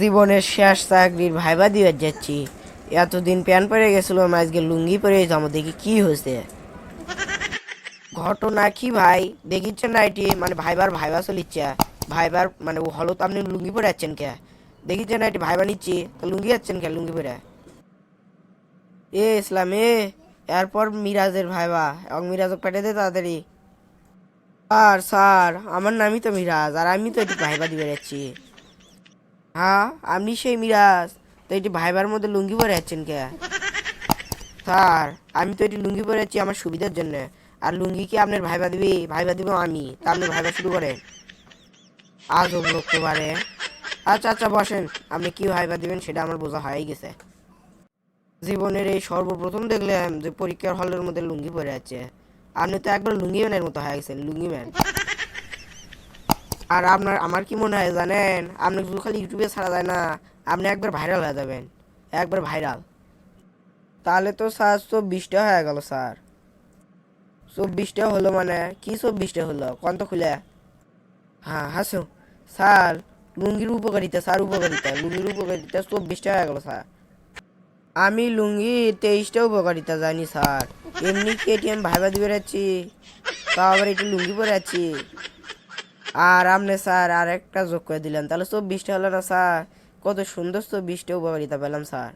জীবনের শেষ চাকরির ভাইবা দিয়ে যাচ্ছি। এতদিন প্যান্ট পরে গেছিল আজকে লুঙ্গি পরে যাব দেখি কি হয়েছে। ঘটনা কি ভাই? দেখিচ্ছেন না এটি? মানে ভাইবার ভাইবা চলিচ্ছে। ভাইবার মানে হলো তো আপনি লুঙ্গি পরে যাচ্ছেন কে? দেখিচ্ছেন না এটি? ভাইবা নিচ্ছি। তো লুঙ্গি যাচ্ছেন কে লুঙ্গি পরে? এ ইসলাম, এ, এরপর মিরাজের ভাইবা। এবং মিরাজক পেটে দে তাড়াতাড়ি। স্যার স্যার, আমার নামই তো মিরাজ, আর আমি তো একটু ভাইবা দিয়ে যাচ্ছি হ্যাঁ আপনি সেই মিরাজ। তো এটি ভাইবার মধ্যে লুঙ্গি পরে যাচ্ছেন কে? স্যার, আমি তো এটি লুঙ্গি পরে যাচ্ছি আমার সুবিধার জন্য। আর লুঙ্গি কি আপনার ভাইবা দিবি? ভাইবা দিব আমি। তা আপনি ভাইবা শুরু করেন। আজও বলতে পারে আচ্ছা আচ্ছা বসেন। আপনি কি ভাইবা দিবেন সেটা আমার বোঝা হয়ে গেছে। জীবনের এই সর্বপ্রথম দেখলাম যে পরীক্ষার হলের মধ্যে লুঙ্গি পরে আছে। আপনি তো একবার লুঙ্গি ম্যানের মতো হয়ে গেছেন, লুঙ্গি ম্যান। আর আপনার, আমার কি মনে হয় জানেন? আপনি শুধু খালি ইউটিউবে ছাড়া যায় না, আপনি একবার ভাইরাল হয়ে যাবেন। একবার ভাইরাল তাহলে তো স্যার চব্বিশটা হয়ে গেল স্যার। চব্বিশটা হলো মানে কি চব্বিশটা হলো? কত খুলে। হ্যাঁ হাসো। স্যার, লুঙ্গির উপকারিতা, স্যার উপকারিতা, লুঙ্গির উপকারিতা চব্বিশটা হয়ে গেল স্যার। আমি লুঙ্গি তেইশটা উপকারিতা জানি স্যার। এমনি কেটিএম ভাইবা দিয়ে বেড়াচ্ছি তা আবার একটু লুঙ্গি পরে আছি? আর আপনি স্যার আর একটা যোগ করে দিলেন। তাহলে চব্বিশটা হলো না স্যার? কত সুন্দর চব্বিশটা উপকারিতা পেলাম স্যার।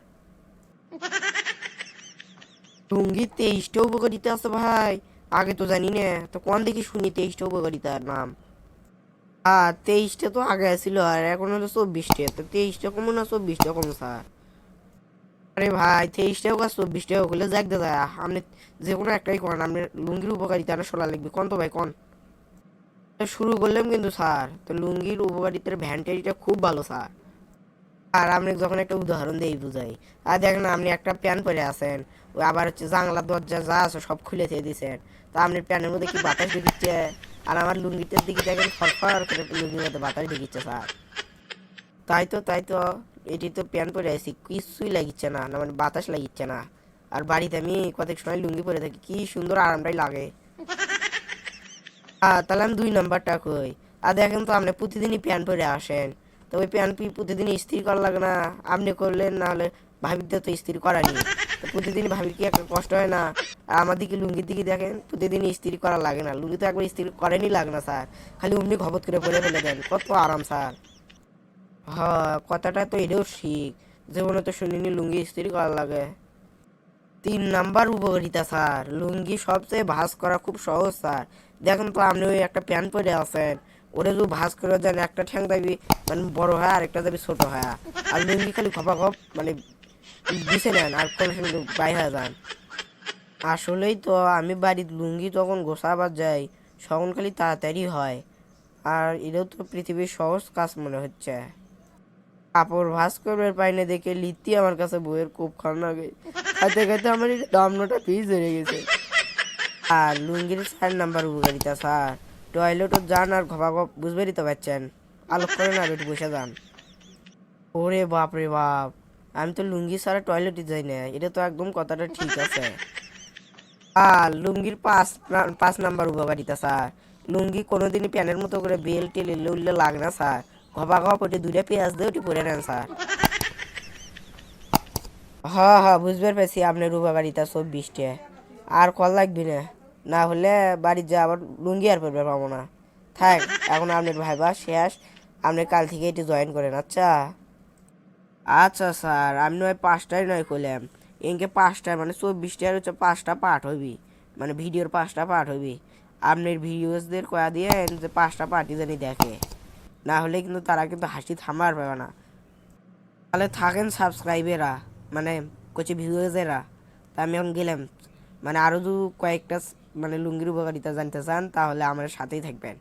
লুঙ্গি তেইশটা উপকারিতা আছে ভাই। আগে তো জানি না। তো কোন দেখি শুনি তেইশটা উপকারিতার নাম। আর তেইশটা তো আগে ছিল আর এখন হলো চব্বিশটা। তো তেইশটা কমো না চব্বিশটা কম স্যার? আরে ভাই তেইশটাও কাজ চব্বিশটাও হলে যাক দাদা। আপনি যে কোনো একটাই করেন। আপনি লুঙ্গির উপকারিতা না শোনা লাগবে। কোন তো ভাই, কোন? শুরু করলাম কিন্তু, স্যার। তো লুঙ্গির উপকারিতার ভ্যান্টেজটা খুব ভালো, স্যার। আর আপনি যখন একটা উদাহরণ দিয়ে বুঝাই, আর দেখেন আপনি একটা প্যান পরে আছেন আবার হচ্ছে জানলা, দরজা যা আছে সব খুলে দিয়ে দিয়েছেন তা আপনি প্যানের মধ্যে কি বাতাস ঢুকিচ্ছে? আর আমার লুঙ্গিটার দিকে দেখেন ফরফর করে লুঙ্গির মধ্যে বাতাস ঢুকিচ্ছে, স্যার। তাই তো তাই তো। এটি তো প্যান পরে আছি, কিছুই লাগিচ্ছে না না মানে বাতাস লাগিচ্ছে না। আর বাড়িতে আমি কতক সময় লুঙ্গি পরে থাকি, কি সুন্দর আরামটাই লাগে। আহ, তাহলে দুই নাম্বারটা কই। আর দেখেন তো আপনি প্রতিদিনই প্যান্ট পরে আসেন। তো ওই প্যান্ট পি প্রতিদিন ইস্ত্রি করা লাগে না। আপনি করলেন না হলে ভাবিতে তো ইস্ত্রি করানি তো প্রতিদিন ভাবির কি একটা কষ্ট হয় না? আর আমার দিকে লুঙ্গির দিকে দেখেন প্রতিদিন ইস্ত্রি করা লাগে না। লুঙ্গি তো একবার ইস্ত্রি করেনি লাগে না স্যার। খালি অমনি খবর করে পরে ফেলে দেন। কত আরাম স্যার। হ্যাঁ কথাটা তো এটাও ঠিক। জীবনে তো শুনিনি লুঙ্গি ইস্ত্রি করা লাগে। তিন নাম্বার উপকারিতা, স্যার। লুঙ্গি সবচেয়ে ভাঁজ করা খুব সহজ, স্যার। দেখেন তো, আপনি ওই একটা প্যান্ট পরে আছেন। ওটা যদি ভাঁজ করে দেন একটা ঠ্যাং যাবি মানে বড় হয় আর একটা যাবি ছোট হয়। আর লুঙ্গি খালি খপা খপ মানে দিছে নেন আর কোনো সময় বাই হয়ে যান। আসলেই তো, আমি বাড়ির লুঙ্গি যখন গোছাবার যাই, তখন খালি তাড়াতাড়ি হয়। আর এটাও তো পৃথিবীর সহজ কাজ মনে হচ্ছে। কাপড় ভাস করবে পাইনে দেখে লিত্তি আমার কাছে বইয়ের খুব খারাপ লাগে। খাইতে খাইতে আমার এই দামনোটা পিস হয়ে গেছে। আর লুঙ্গির চার নাম্বার উপকারিতা স্যার। টয়লেটও যান আর ঘপা ঘপ বুঝবেরই তো পারছেন আলোক করে না, একটু বসে যান। ওরে বাপ রে বাপ, আমি তো লুঙ্গি ছাড়া টয়লেটে যাই না, এটা তো একদম কথাটা ঠিক আছে। আর লুঙ্গির পাঁচ পাঁচ নাম্বার উপকারিতা স্যার। লুঙ্গি কোনোদিনই প্যানের মতো করে বেল টেল উল্লে লাগে না, স্যার। ঘপা ঘপ ওটি দুইটা পেঁয়াজ দিয়ে ওটি পরে নেন, স্যার। হ্যাঁ হ্যাঁ বুঝতে পারছি আপনার উপকারিতা চব্বিশটা আর কল লাগবি না। না হলে বাড়ির যা আবার লুঙ্গি আর পরবে পাবো না। থাক, এখন আপনার ভাইবা শেষ। আপনি কাল থেকে এটি জয়েন করেন আচ্ছা? আচ্ছা স্যার, আমি নয় পাঁচটাই নয় করলাম এনকে পাঁচটায় মানে চব্বিশটার হচ্ছে পাঁচটা পাঠ হইবি। মানে ভিডিওর পাঁচটা পাঠ হইবি। আপনার ভিডিওসদের কয়া দিয়ে যে পাঁচটা পার্টি জানি দেখে। না হলে কিন্তু তারা কিন্তু হাসি থামার পাবে না। তাহলে থাকেন সাবস্ক্রাইবেরা মানে কোচে ভিউয়ার্সেরা তা আমি এখন গেলাম। মানে আরও দু কয়েকটা মানে লুঙ্গির উপকারিতা জানতে চান, তাহলে আমার সাথেই থাকবেন।